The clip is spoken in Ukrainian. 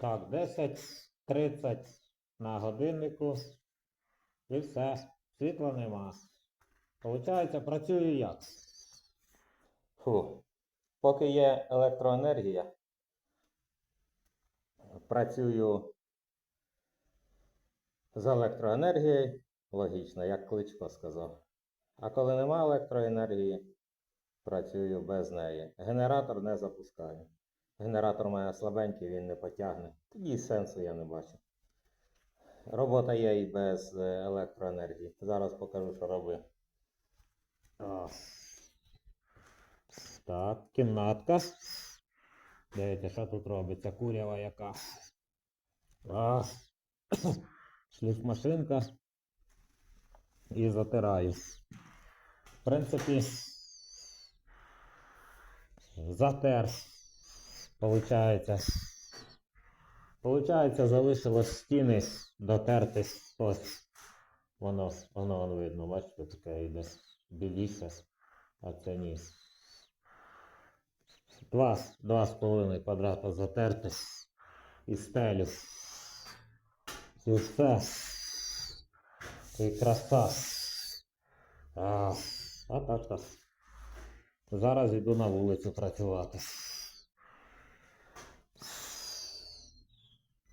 Так, 10.30 на годиннику. І все. Світла нема. Получається, працюю як? Фу. Поки є електроенергія, працюю з електроенергією, логічно, як Кличко сказав. А коли нема електроенергії, працюю без неї. Генератор не запускаю. Генератор має слабенький, він не потягне. Тоді сенсу я не бачу. Робота є і без е, електроенергії. Зараз покажу, що робив. Так, кімнатка. Дивіться, що тут робиться? Курява яка. А. Шліфмашинка. І затираю. В принципі, затер. Получається. Получається, залишилось стіни дотертись. Ось. Воно, воно, воно видно, бачите, таке йде біліше, а це ні. Два, два з половиною квадрата затертись і стелю. І все. І краса. А, а так так. Зараз йду на вулицю працювати.